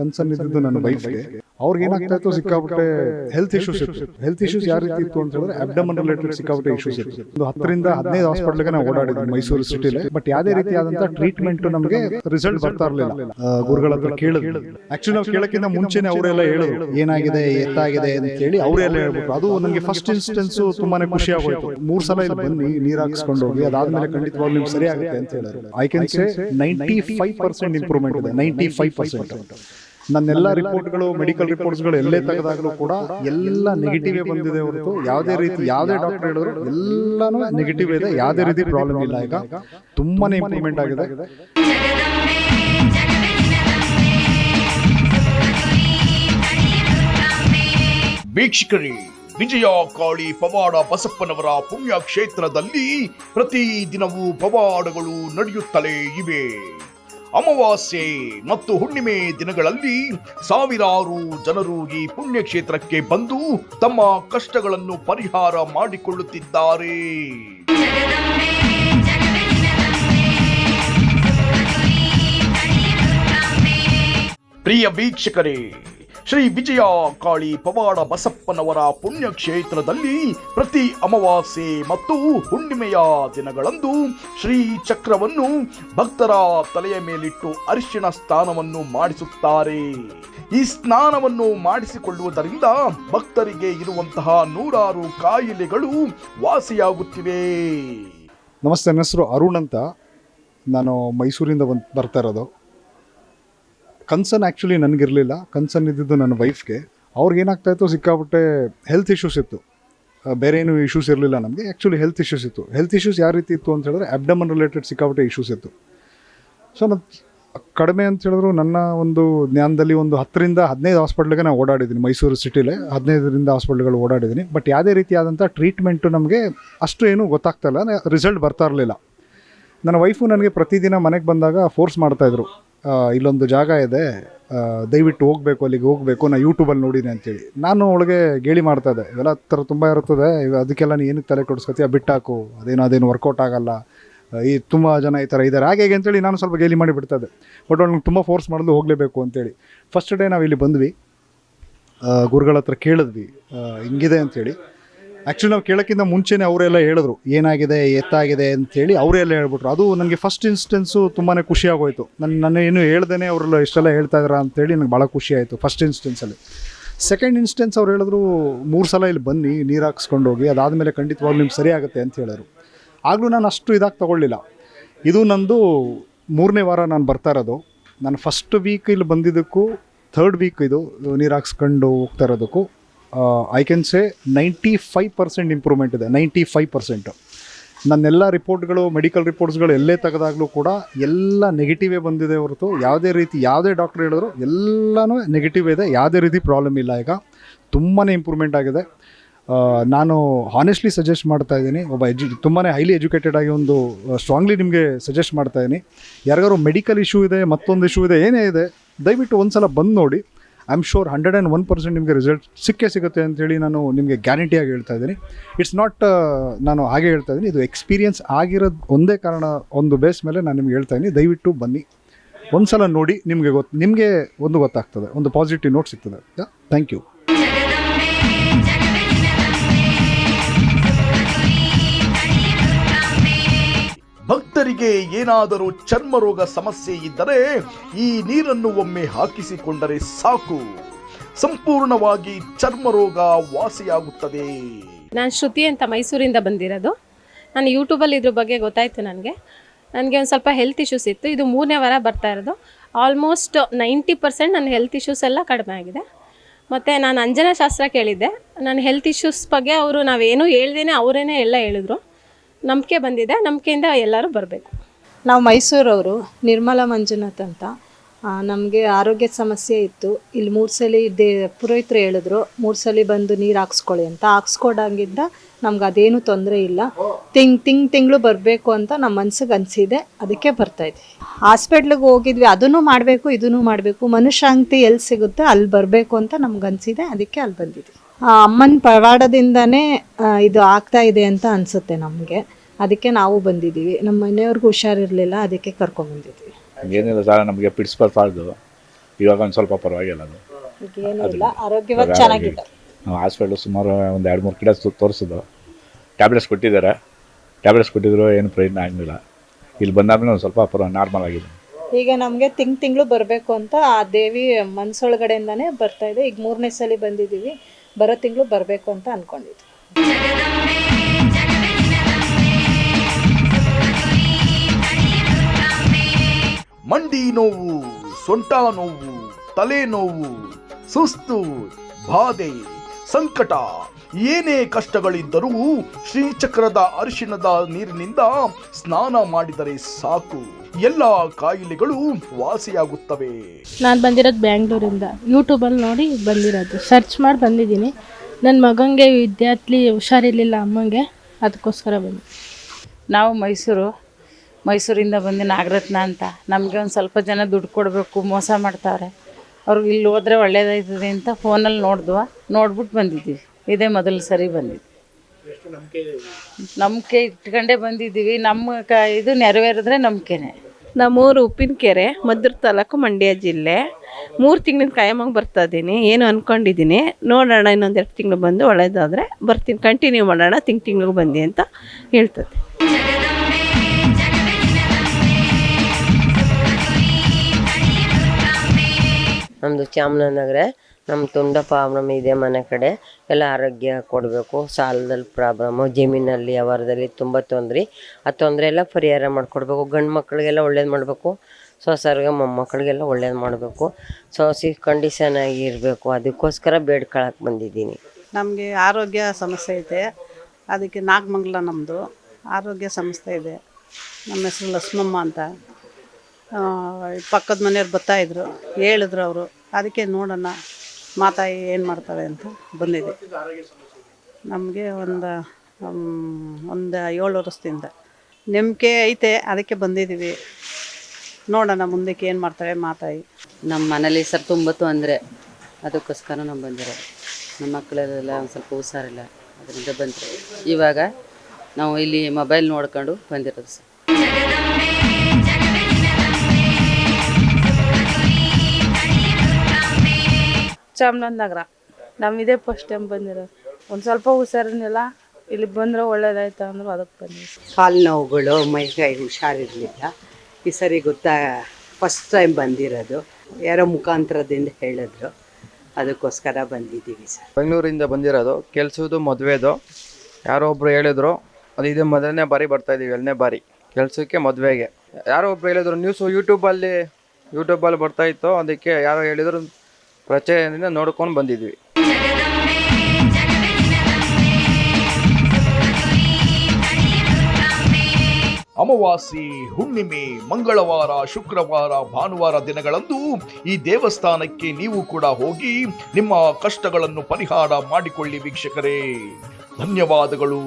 Concern ಇದ್ದಿದ್ದು ನನ್ನ ವೈಫ್ಗೆ ಅವ್ರಿಗೆ ಏನಾಗ್ತಾ ಇತ್ತು ಸಿಕ್ಕಾಪಟ್ಟೆ ಹೆಲ್ತ್ ಇಶ್ಯೂಸ್ ಇತ್ತು. ಹೆಲ್ತ್ ಇಶ್ಯೂಸ್ ಯಾವ ರೀತಿ ಇತ್ತು ಅಂತ ಹೇಳಿದ್ರೆ ಅಬ್ಡಮನ್ ರಿಲೇಟೆಡ್ ಸಿಕ್ಕಾಪಟ್ಟೆ ಇಶ್ಯೂಸ್ ಇತ್ತು. ಒಂದು ಹತ್ತರಿಂದ ಹದಿನೈದು ಹಾಸ್ಪಿಟಲ್ಗೆ ನಾವು ಓಡಾಡಿದ್ವಿ ಮೈಸೂರು ಸಿಟಿಲಿ ಬಟ್ ಯಾವುದೇ ರೀತಿಯಾದಂತಹ ಟ್ರೀಟ್ಮೆಂಟ್ ನಮಗೆ ರಿಸಲ್ಟ್ ಬರ್ತಾ ಇರಲಿಲ್ಲ. ಗುರುಗಳ ಹತ್ರ ಕೇಳಿದ್ವಿ. ಆಕ್ಚುಲಿ ನಾವು ಕೇಳಕ್ಕಿಂತ ಮುಂಚೆನೆ ಅವರೆಲ್ಲ ಹೇಳಿದ್ರು. ಏನಾಗಿದೆ ಎತ್ತಾಗಿದೆ ಅಂತ ಹೇಳಿ ಅವರೆಲ್ಲ ಹೇಳ್ಬಿಟ್ರು ಅದು ನನಗೆ ಫಸ್ಟ್ ಇನ್ಸ್ಟೆನ್ಸ್ ತುಂಬಾನೇ ಖುಷಿ ಆಗೋಯ್ತು. ಮೂರ್ ಸಲ ಇಲ್ಲಿ ಬನ್ನಿ ನೀರ್ ಹಾಕಿಸ್ಕೊಂಡು ಹೋಗಿ ಅದಾದ್ಮೇಲೆ ಖಂಡಿತವಾಗ್ಲೂ ನಿಮ್ಗೆ ಸರಿ ಆಗುತ್ತೆ ಅಂತ ಹೇಳಿದ್ರು. I can say ninety five percent improvement ಇದೆ ನೈಂಟಿ ಫೈವ್ ಪರ್ಸೆಂಟ್ ನನ್ನೆಲ್ಲ ರಿಪೋರ್ಟ್ಗಳು ಮೆಡಿಕಲ್ ರಿಪೋರ್ಟ್ಸ್ಗಳು ಎಲ್ಲೇ ತೆಗೆದಾಗಲೂ ಕೂಡ ಎಲ್ಲ ನೆಗೆಟಿವ್ ಬಂದಿದೆ ಹೊರತು ಯಾವುದೇ ರೀತಿ ಯಾವುದೇ ಡಾಕ್ಟರ್ ಹೇಳಿದ್ರು ಎಲ್ಲಾನು ನೆಗೆಟಿವ್ ಇದೆ ಯಾವುದೇ ರೀತಿ ಪ್ರಾಬ್ಲಮ್ ಇಲ್ಲ ಈಗ. ತುಂಬಾನೇ ಇಂಪ್ರೂವ್ಮೆಂಟ್ ಆಗಿದೆ. ವೀಕ್ಷಕರಿ ವಿಜಯ ಕಾಳಿ ಪವಾಡ ಬಸಪ್ಪನವರ ಪುಣ್ಯ ಕ್ಷೇತ್ರದಲ್ಲಿ ಪ್ರತಿ ದಿನವೂ ಪವಾಡಗಳು ನಡೆಯುತ್ತಲೇ ಇವೆ. ಅಮಾವಾಸ್ಯೆ ಮತ್ತು ಹುಣ್ಣಿಮೆ ದಿನಗಳಲ್ಲಿ ಸಾವಿರಾರು ಜನರು ಈ ಪುಣ್ಯಕ್ಷೇತ್ರಕ್ಕೆ ಬಂದು ತಮ್ಮ ಕಷ್ಟಗಳನ್ನು ಪರಿಹಾರ ಮಾಡಿಕೊಳ್ಳುತ್ತಿದ್ದಾರೆ. ಪ್ರಿಯ ವೀಕ್ಷಕರೇ ಶ್ರೀ ವಿಜಯ ಕಾಳಿ ಪವಾಡ ಬಸಪ್ಪನವರ ಪುಣ್ಯಕ್ಷೇತ್ರದಲ್ಲಿ ಪ್ರತಿ ಅಮಾವಾಸ್ಯೆ ಮತ್ತು ಹುಣ್ಣಿಮೆಯ ದಿನಗಳಂದು ಶ್ರೀ ಚಕ್ರವನ್ನು ಭಕ್ತರ ತಲೆಯ ಮೇಲಿಟ್ಟು ಅರಿಶಿಣ ಸ್ನಾನವನ್ನು ಮಾಡಿಸುತ್ತಾರೆ. ಈ ಸ್ನಾನವನ್ನು ಮಾಡಿಸಿಕೊಳ್ಳುವುದರಿಂದ ಭಕ್ತರಿಗೆ ಇರುವಂತಹ ನೂರಾರು ಕಾಯಿಲೆಗಳು ವಾಸಿಯಾಗುತ್ತಿವೆ. ನಮಸ್ತೆ, ನನ್ನ ಹೆಸರು ಅರುಣ್ ಅಂತ. ನಾನು ಮೈಸೂರಿಂದ ಬಂದು ಬರ್ತಾ ಇರೋದು. Concern actually ನನಗಿರಲಿಲ್ಲ. ಕನ್ಸರ್ನ್ ಇದ್ದಿದ್ದು ನನ್ನ ವೈಫ್ಗೆ ಅವ್ರಿಗೆ ಏನಾಗ್ತಾ ಇತ್ತು ಸಿಕ್ಕಾಬಿಟ್ಟೆ ಹೆಲ್ತ್ ಇಶ್ಯೂಸ್ ಇತ್ತು. ಬೇರೆ ಏನು ಇಶ್ಯೂಸ್ ಇರಲಿಲ್ಲ ನಮಗೆ. ಆ್ಯಕ್ಚುಲಿ ಹೆಲ್ತ್ ಇಶ್ಯೂಸ್ ಇತ್ತು. ಹೆಲ್ತ್ ಇಶ್ಯೂಸ್ ಯಾವ ರೀತಿ ಇತ್ತು ಅಂತ ಹೇಳಿದ್ರೆ ಅಬ್ಡಮನ್ ರಿಲೇಟೆಡ್ ಸಿಕ್ಕಾಬಿಟ್ಟೆ ಇಶ್ಯೂಸ್ ಇತ್ತು. ಸೊ ನಾನು ಕಡಿಮೆ ಅಂತ ಹೇಳಿದ್ರು ನನ್ನ ಒಂದು ಜ್ಞಾನದಲ್ಲಿ ಒಂದು ಹತ್ತರಿಂದ ಹದಿನೈದು ಹಾಸ್ಪಿಟ್ಲಿಗೆ ನಾನು ಓಡಾಡಿದ್ದೀನಿ. ಮೈಸೂರು ಸಿಟಿಲೇ ಹದಿನೈದರಿಂದ ಹಾಸ್ಪಿಟ್ಲ್ಗಳು ಓಡಾಡಿದ್ದೀನಿ. ಬಟ್ ಯಾವುದೇ ರೀತಿಯಾದಂಥ ಟ್ರೀಟ್ಮೆಂಟು ನಮಗೆ ಅಷ್ಟು ಏನೂ ಗೊತ್ತಾಗ್ತಾ ಇಲ್ಲ. ರಿಸಲ್ಟ್ ಬರ್ತಾ ಇರಲಿಲ್ಲ. ನನ್ನ ವೈಫು ನನಗೆ ಪ್ರತಿದಿನ ಮನೆಗೆ ಬಂದಾಗ ಫೋರ್ಸ್ ಮಾಡ್ತಾಯಿದ್ರು ಇಲ್ಲೊಂದು ಜಾಗ ಇದೆ. ದಯವಿಟ್ಟು ಹೋಗಬೇಕು, ಅಲ್ಲಿಗೆ ಹೋಗಬೇಕು ನಾನು ಯೂಟ್ಯೂಬಲ್ಲಿ ನೋಡಿದೆ ಅಂತೇಳಿ. ನಾನು ಅವಳಿಗೆ ಗೇಲಿ ಮಾಡ್ತಾ ಇದ್ದೆ. ಇವೆಲ್ಲ ಥರ ತುಂಬ ಇರ್ತದೆ. ಇವ ಅದಕ್ಕೆಲ್ಲ ನೀನು ಏನಕ್ಕೆ ತಲೆ ಕೊಡಿಸ್ಕೊತೀಯ? ಬಿಟ್ಟಾಕು ಅದೇನು ಅದೇನು ವರ್ಕೌಟ್ ಆಗಲ್ಲ. ಈ ತುಂಬ ಜನ ಈ ಥರ ಇದ್ದಾರೆ ಹಾಗೆ ಹೇಗೆ ಅಂತೇಳಿ ನಾನು ಸ್ವಲ್ಪ ಗೇಲಿ ಮಾಡಿ ಬಿಡ್ತಾ ಇದ್ದೆ. ಬಟ್ ಅವ್ಳಿಗೆ ತುಂಬ ಫೋರ್ಸ್ ಮಾಡಲು ಹೋಗಲೇಬೇಕು ಅಂತೇಳಿ. ಫಸ್ಟ್ ಡೇ ನಾವು ಇಲ್ಲಿ ಬಂದ್ವಿ. ಗುರುಗಳ ಹತ್ರ ಕೇಳಿದ್ವಿ. ಹಿಂಗಿದೆ ಅಂತೇಳಿ. ಆ್ಯಕ್ಚುಲಿ ನಾವು ಕೇಳೋಕ್ಕಿಂತ ಮುಂಚೆನೇ ಅವರೆಲ್ಲ ಹೇಳಿದ್ರು, ಏನಾಗಿದೆ, ಎತ್ತಾಗಿದೆ ಅಂತೇಳಿ ಅವರೆಲ್ಲ ಹೇಳ್ಬಿಟ್ರು. ಅದು ನನಗೆ ಫಸ್ಟ್ ಇನ್ಸ್ಟೆನ್ಸು ತುಂಬಾ ಖುಷಿ ಆಗೋಯ್ತು. ನನ್ನ ನಾನು ಏನು ಹೇಳ್ದೇ ಅವರೆಲ್ಲ ಇಷ್ಟೆಲ್ಲ ಹೇಳ್ತಾ ಇದಾರ ಅಂತೇಳಿ ನನಗೆ ಭಾಳ ಖುಷಿ ಆಯಿತು ಫಸ್ಟ್ ಇನ್ಸ್ಟೆನ್ಸಲ್ಲಿ ಸೆಕೆಂಡ್ ಇನ್ಸ್ಟೆನ್ಸ್ ಅವ್ರು ಹೇಳಿದ್ರು, ಮೂರು ಸಲ ಇಲ್ಲಿ ಬನ್ನಿ, ನೀರು ಹಾಕ್ಸ್ಕೊಂಡು ಹೋಗಿ, ಅದಾದಮೇಲೆ ಖಂಡಿತವಾಗ್ಲೂ ನಿಮ್ಗೆ ಸರಿ ಆಗುತ್ತೆ ಅಂತ ಹೇಳಿದ್ರು. ಆಗಲೂ ನಾನು ಅಷ್ಟು ಇದಾಗಿ ತೊಗೊಳ್ಳಿಲ್ಲ. ಇದು ನಂದು ಮೂರನೇ ವಾರ ನಾನು ಬರ್ತಾ ಇರೋದು. ನಾನು ಫಸ್ಟ್ ವೀಕ್ ಇಲ್ಲಿ ಬಂದಿದ್ದಕ್ಕೂ ಥರ್ಡ್ ವೀಕ್ ಇದು ನೀರು ಹಾಕ್ಸ್ಕೊಂಡು ಹೋಗ್ತಾ ಇರೋದಕ್ಕೂ I can say ninety five percent improvement ಇದೆ. ನೈಂಟಿ ಫೈವ್ ಪರ್ಸೆಂಟು ನನ್ನೆಲ್ಲ ರಿಪೋರ್ಟ್ಗಳು ಮೆಡಿಕಲ್ ರಿಪೋರ್ಟ್ಸ್ಗಳು ಎಲ್ಲೇ ತೆಗೆದಾಗಲೂ ಕೂಡ ಎಲ್ಲ ನೆಗೆಟಿವೇ ಬಂದಿದೆ ಹೊರತು ಯಾವುದೇ ರೀತಿ ಯಾವುದೇ ಡಾಕ್ಟ್ರ್ ಹೇಳಿದ್ರು ಎಲ್ಲನೂ ನೆಗೆಟಿವ್ ಇದೆ. ಯಾವುದೇ ರೀತಿ ಪ್ರಾಬ್ಲಮ್ ಇಲ್ಲ ಈಗ. ತುಂಬಾ ಇಂಪ್ರೂವ್ಮೆಂಟ್ ಆಗಿದೆ. ನಾನು ಹಾನೆಸ್ಟ್ಲಿ ಸಜೆಸ್ಟ್ ಮಾಡ್ತಾ ಇದ್ದೀನಿ. ಒಬ್ಬ ಎಜು ತುಂಬಾ ಹೈಲಿ ಎಜುಕೇಟೆಡ್ ಆಗಿ ಒಂದು ಸ್ಟ್ರಾಂಗ್ಲಿ ನಿಮಗೆ ಸಜೆಸ್ಟ್ ಮಾಡ್ತಾ ಇದ್ದೀನಿ. ಯಾರಿಗಾರು ಮೆಡಿಕಲ್ ಇಶ್ಯೂ ಇದೆ, ಮತ್ತೊಂದು ಇಶ್ಯೂ ಇದೆ, ಏನೇ ಇದೆ, ದಯವಿಟ್ಟು ಒಂದು ಸಲ ಬಂದು ನೋಡಿ. I am sure hundred and one percent ನಿಮಗೆ ರಿಸಲ್ಟ್ ಸಿಕ್ಕೇ ಸಿಗುತ್ತೆ ಅಂತೇಳಿ ನಾನು ನಿಮಗೆ ಗ್ಯಾರಂಟಿಯಾಗಿ ಹೇಳ್ತಾ ಇದ್ದೀನಿ. ಇಟ್ಸ್ ನಾಟ್ ನಾನು ಹಾಗೆ ಹೇಳ್ತಾ ಇದ್ದೀನಿ. ಇದು ಎಕ್ಸ್ಪೀರಿಯನ್ಸ್ ಆಗಿರೋದು ಒಂದೇ ಕಾರಣ, ಒಂದು ಬೇಸ್ ಮೇಲೆ ನಾನು ನಿಮ್ಗೆ ಹೇಳ್ತಾ ಇದ್ದೀನಿ. ದಯವಿಟ್ಟು ಬನ್ನಿ. ಒಂದು ಸಲ ನೋಡಿ ನಿಮಗೆ ಗೊತ್ತು ನಿಮಗೆ ಒಂದು ಗೊತ್ತಾಗ್ತದೆ. ಒಂದು ಪಾಸಿಟಿವ್ ನೋಟ್ ಸಿಗ್ತದೆ. ಥ್ಯಾಂಕ್ ಯು ಭಕ್ತರಿಗೆ ಏನಾದರೂ ಚರ್ಮರೋಗ ಸಮಸ್ಯೆ ಇದ್ದರೆ ಈ ನೀರನ್ನು ಒಮ್ಮೆ ಹಾಕಿಸಿಕೊಂಡರೆ ಸಾಕು. ಸಂಪೂರ್ಣವಾಗಿ ಚರ್ಮರೋಗ ವಾಸಿಯಾಗುತ್ತದೆ. ನಾನು ಶ್ರುತಿ ಅಂತ ಮೈಸೂರಿಂದ ಬಂದಿರೋದು. ನಾನು ಯೂಟ್ಯೂಬಲ್ಲಿ ಇದ್ರ ಬಗ್ಗೆ ಗೊತ್ತಾಯಿತು ನನಗೆ. ನನಗೆ ಒಂದು ಸ್ವಲ್ಪ ಹೆಲ್ತ್ ಇಶ್ಯೂಸ್ ಇತ್ತು. ಇದು ಮೂರನೇ ವಾರ ಬರ್ತಾ ಇರೋದು. ಆಲ್ಮೋಸ್ಟ್ ನೈಂಟಿ ಪರ್ಸೆಂಟ್ ನನ್ನ ಹೆಲ್ತ್ ಇಶ್ಯೂಸ್ ಎಲ್ಲ ಕಡಿಮೆ ಆಗಿದೆ. ಮತ್ತು ನಾನು ಅಂಜನಾ ಶಾಸ್ತ್ರ ಕೇಳಿದ್ದೆ. ನನ್ನ ಹೆಲ್ತ್ ಇಶ್ಯೂಸ್ ಬಗ್ಗೆ ಅವರು ನಾವೇನು ಹೇಳ್ದೇನೆ ಅವರೇನೆ ಎಲ್ಲ ಹೇಳಿದ್ರು. ನಂಬಿಕೆ ಬಂದಿದೆ, ನಂಬಿಕೆಯಿಂದ ಎಲ್ಲರೂ ಬರಬೇಕು. ನಾವು ಮೈಸೂರವರು ನಿರ್ಮಲಾ ಮಂಜುನಾಥ್ ಅಂತ. ನಮಗೆ ಆರೋಗ್ಯದ ಸಮಸ್ಯೆ ಇತ್ತು. ಇಲ್ಲಿ ಮೂರು ಸಲ ದೇ ಪುರೋಹಿತರು ಹೇಳಿದ್ರು, ಮೂರು ಸಲ ಬಂದು ನೀರು ಹಾಕ್ಸ್ಕೊಳ್ಳಿ ಅಂತ. ಹಾಕ್ಸ್ಕೊಡಂಗಿದ್ದ ನಮ್ಗೆ ಅದೇನು ತೊಂದರೆ ಇಲ್ಲ. ತಿಂಗ್ ತಿಂಗ್, ತಿಂಗಳು ಬರಬೇಕು ಅಂತ ನಮ್ಮ ಮನ್ಸಿಗೆ ಅನಿಸಿದೆ. ಅದಕ್ಕೆ ಬರ್ತಾ ಇದ್ವಿ. ಹಾಸ್ಪಿಟ್ಲಿಗೆ ಹೋಗಿದ್ವಿ. ಅದನ್ನು ಮಾಡಬೇಕು ಇದನ್ನು ಮಾಡಬೇಕು. ಮನಃಶಾಂತಿ ಎಲ್ಲಿ ಸಿಗುತ್ತೆ ಅಲ್ಲಿ ಬರಬೇಕು ಅಂತ ನಮ್ಗೆ ಅನಿಸಿದೆ. ಅದಕ್ಕೆ ಅಲ್ಲಿ ಬಂದಿದ್ವಿ. ಅಮ್ಮನ ಪವಾಡದಿಂದನೇ ಇದು ಆಗ್ತಾ ಇದೆ ಅಂತ ಅನ್ಸುತ್ತೆ ನಮಗೆ. ಅದಕ್ಕೆ ನಾವು ಬಂದಿದ್ದೀವಿ. ನಮ್ಮ ಮನೆಯವ್ರಿಗೂ ಹುಷಾರಿರಲಿಲ್ಲ ಅದಕ್ಕೆ ಕರ್ಕೊಂಡ್ಬಂದಿದ್ವಿ ಏನಿಲ್ಲ ಸರ್ ನಮಗೆ ಪಿಡ್ಸ್ ಬರ್ತಾಯಿದ್ದು ಇವಾಗ ಒಂದು ಸ್ವಲ್ಪ ಪರವಾಗಿಲ್ಲ ಅದು. ಏನಿಲ್ಲ ಆರೋಗ್ಯವಾಗಿ ಚೆನ್ನಾಗಿದೆ. ನಾವು ಹಾಸ್ಪಿಟ್ಲು ಸುಮಾರು ಒಂದು ಎರಡು ಮೂರು ಕಡೆ ತೋರಿಸಿದ್ದು ಟ್ಯಾಬ್ಲೆಟ್ಸ್ ಕೊಟ್ಟಿದ್ದಾರೆ. ಟ್ಯಾಬ್ಲೆಟ್ಸ್ ಕೊಟ್ಟಿದ್ರು ಏನು ಪ್ರಯೋಜನ ಆಗಲಿಲ್ಲ. ಇಲ್ಲಿ ಬಂದಾದ್ಮೇಲೆ ಒಂದು ಸ್ವಲ್ಪ ಪರ ನಾರ್ಮಲ್ ಆಗಿದೆ. ಈಗ ನಮಗೆ ತಿಂಗ್ ತಿಂಗಳು ಬರಬೇಕು ಅಂತ ಆ ದೇವಿ ಮನಸ್ಸೊಳಗಡೆಯಿಂದಾನೇ ಬರ್ತಾ ಇದೆ. ಈಗ ಮೂರನೇ ಸಲ ಬಂದಿದ್ದೀವಿ. ಬರೋ ತಿಂಗಳು ಬರಬೇಕು ಅಂತ ಅಂದ್ಕೊಂಡಿದ್ವಿ ಮಂಡಿ ನೋವು, ಸೊಂಟ ನೋವು, ತಲೆ ನೋವು, ಸುಸ್ತು, ಬಾಧೆ, ಸಂಕಟ, ಏನೇ ಕಷ್ಟಗಳಿದ್ದರೂ ಶ್ರೀಚಕ್ರದ ಅರಿಶಿಣದ ನೀರಿನಿಂದ ಸ್ನಾನ ಮಾಡಿದರೆ ಸಾಕು. ಎಲ್ಲ ಕಾಯಿಲೆಗಳು ವಾಸಿಯಾಗುತ್ತವೆ. ನಾನು ಬಂದಿರೋದು ಬ್ಯಾಂಗ್ಳೂರಿಂದ. ಯೂಟ್ಯೂಬಲ್ಲಿ ನೋಡಿ ಬಂದಿರೋದು. ಸರ್ಚ್ ಮಾಡಿ ಬಂದಿದ್ದೀನಿ. ನನ್ನ ಮಗನಿಗೆ ವಿದ್ಯಾರ್ಥಿ ಹುಷಾರಿರಲಿಲ್ಲ ಅಮ್ಮಂಗೆ. ಅದಕ್ಕೋಸ್ಕರ ಬಂದೆ. ನಾವು ಮೈಸೂರು ಮೈಸೂರಿಂದ ಬಂದು ನಾಗರತ್ನ ಅಂತ. ನಮಗೆ ಒಂದು ಸ್ವಲ್ಪ ಜನ ದುಡ್ಡು ಕೊಡಬೇಕು ಮೋಸ ಮಾಡ್ತಾವ್ರೆ. ಅವ್ರಿಗೆ ಇಲ್ಲಿ ಹೋದ್ರೆ ಒಳ್ಳೇದಾಯ್ತದೆ ಅಂತ ಫೋನಲ್ಲಿ ನೋಡಿದ್ವ. ನೋಡ್ಬಿಟ್ಟು ಬಂದಿದ್ದೀವಿ. ಇದೇ ಮೊದಲು ಸರಿ ನಂಬಿಕೆ ಇಟ್ಕೊಂಡೇ ಬಂದಿದ್ದೀವಿ. ನಮ್ಮ ಕ ಇದು ನೆರವೇರಿದ್ರೆ ನಂಬಿಕೆನೆ. ನಮ್ಮೂರು ಉಪ್ಪಿನಕೆರೆ ಮದ್ರ ತಾಲೂಕು ಮಂಡ್ಯ ಜಿಲ್ಲೆ. ಮೂರು ತಿಂಗಳಿಂದ ಕಾಯಮಾಗಿ ಬರ್ತಾ ಇದ್ದೀನಿ. ಏನು ಅಂದ್ಕೊಂಡಿದ್ದೀನಿ ನೋಡೋಣ ಇನ್ನೊಂದೆರಡು ತಿಂಗಳು ಬಂದು ಒಳ್ಳೇದಾದರೆ ಬರ್ತೀನಿ. ಕಂಟಿನ್ಯೂ ಮಾಡೋಣ ತಿಂಗ್ ತಿಂಗ್ಳಿಗೆ ಬಂದಿ ಅಂತ ಹೇಳ್ತದೆ. ನಮ್ಮದು ಚಾಮರಾಜನಗರ ನಮ್ಮ ತುಂಡ ಪ್ರಾಬ್ಲಮ್ ಇದೆ ಮನೆ ಕಡೆ. ಎಲ್ಲ ಆರೋಗ್ಯ ಕೊಡಬೇಕು. ಸಾಲದಲ್ಲಿ ಪ್ರಾಬ್ಲಮ್ಮು ಜಮೀನಲ್ಲಿ ವ್ಯವಹಾರದಲ್ಲಿ ತುಂಬ ತೊಂದರೆ. ಆ ತೊಂದರೆ ಎಲ್ಲ ಪರಿಹಾರ ಮಾಡಿಕೊಡ್ಬೇಕು. ಗಂಡು ಮಕ್ಕಳಿಗೆಲ್ಲ ಒಳ್ಳೇದು ಮಾಡಬೇಕು. ಸೊಸಾರಿಗೆ, ಮೊಮ್ಮಕ್ಕಳಿಗೆಲ್ಲ ಒಳ್ಳೇದು ಮಾಡಬೇಕು. ಸೊಸಿ ಕಂಡೀಷನ್ ಆಗಿ ಇರಬೇಕು. ಅದಕ್ಕೋಸ್ಕರ ಬೇಡ್ಕೊಳಕ್ಕೆ ಬಂದಿದ್ದೀನಿ. ನಮಗೆ ಆರೋಗ್ಯ ಸಮಸ್ಯೆ ಇದೆ. ಅದಕ್ಕೆ ನಾಗಮಂಗಲ ನಮ್ಮದು ಆರೋಗ್ಯ ಸಂಸ್ಥೆ ಇದೆ. ನಮ್ಮ ಹೆಸರು ಲಕ್ಷ್ಮಮ್ಮ ಅಂತ. ಪಕ್ಕದ ಮನೆಯವ್ರು ಬರ್ತಾಯಿದ್ರು ಹೇಳಿದ್ರು ಅವರು. ಅದಕ್ಕೆ ನೋಡೋಣ. ಮಾತಾಯಿ ಏನು ಮಾಡ್ತಾಳೆ ಅಂತ ಬಂದಿದೆ. ನಮಗೆ ಒಂದು ಒಂದು ಏಳು ವರ್ಷದಿಂದ ನಂಬಿಕೆ ಐತೆ, ಅದಕ್ಕೆ ಬಂದಿದ್ದೀವಿ ನೋಡೋಣ ಮುಂದಕ್ಕೆ ಏನು ಮಾಡ್ತಾಳೆ ಮಾತಾಯಿ ನಮ್ಮ ಮನೇಲಿ ಸರ್ ತುಂಬ ಅಂದರೆ ಅದಕ್ಕೋಸ್ಕರ ನಾವು ಬಂದಿರೋದು. ನಮ್ಮ ಮಕ್ಕಳೆಲ್ಲ ಒಂದು ಸ್ವಲ್ಪ ಹುಷಾರಿಲ್ಲ, ಅದರಿಂದ ಬಂದರೆ ಇವಾಗ ನಾವು ಇಲ್ಲಿ ಮೊಬೈಲ್ ನೋಡ್ಕೊಂಡು ಬಂದಿರೋದು ಸರ್. ಚಾಮರಾಜನಗರ. ನಮ್ಮ ಇದೇ ಫಸ್ಟ್ ಟೈಮ್ ಬಂದಿರೋದು. ಒಂದು ಸ್ವಲ್ಪ ಹುಷಾರಿರಲಿಲ್ಲ ಇಲ್ಲಿ ಬಂದರೆ ಒಳ್ಳೇದಾಯ್ತು ಅಂದ್ರೆ ಅದಕ್ಕೆ ಬಂದಿ ಕಾಲು ನೋವುಗಳು ಮೈಕೈ ಹುಷಾರಿರಲಿಲ್ಲ. ಈ ಸರಿ ಗೊತ್ತಾ ಫಸ್ಟ್ ಟೈಮ್ ಬಂದಿರೋದು. ಯಾರೋ ಮುಖಾಂತರದಿಂದ ಹೇಳಿದ್ರು. ಅದಕ್ಕೋಸ್ಕರ ಬಂದಿದ್ದೀವಿ ಸರ್. ಬೆಂಗಳೂರಿಂದ ಬಂದಿರೋದು ಕೆಲಸದ್ದು ಮದುವೆದು. ಯಾರೋ ಒಬ್ರು ಹೇಳಿದ್ರು ಅದು ಇದು ಮೊದಲನೇ ಬಾರಿ ಬರ್ತಾ ಇದೀವಿ ಎರಡನೇ ಬಾರಿ. ಕೆಲಸಕ್ಕೆ ಮದುವೆಗೆ. ಯಾರೋ ಒಬ್ರು ಹೇಳಿದ್ರು ನ್ಯೂಸು ಯೂಟ್ಯೂಬಲ್ಲಿ ಯೂಟ್ಯೂಬಲ್ಲಿ ಬರ್ತಾ ಇತ್ತು ಅದಕ್ಕೆ ಯಾರೋ ಹೇಳಿದ್ರು ಪ್ರಚಯದಿಂದ ನೋಡ್ಕೊಂಡು ಬಂದಿದ್ವಿ. ಅಮಾವಾಸ್ಯೆ, ಹುಣ್ಣಿಮೆ, ಮಂಗಳವಾರ, ಶುಕ್ರವಾರ, ಭಾನುವಾರ ದಿನಗಳಂದು ಈ ದೇವಸ್ಥಾನಕ್ಕೆ ನೀವು ಕೂಡ ಹೋಗಿ ನಿಮ್ಮ ಕಷ್ಟಗಳನ್ನು ಪರಿಹಾರ ಮಾಡಿಕೊಳ್ಳಿ ವೀಕ್ಷಕರೇ. ಧನ್ಯವಾದಗಳು.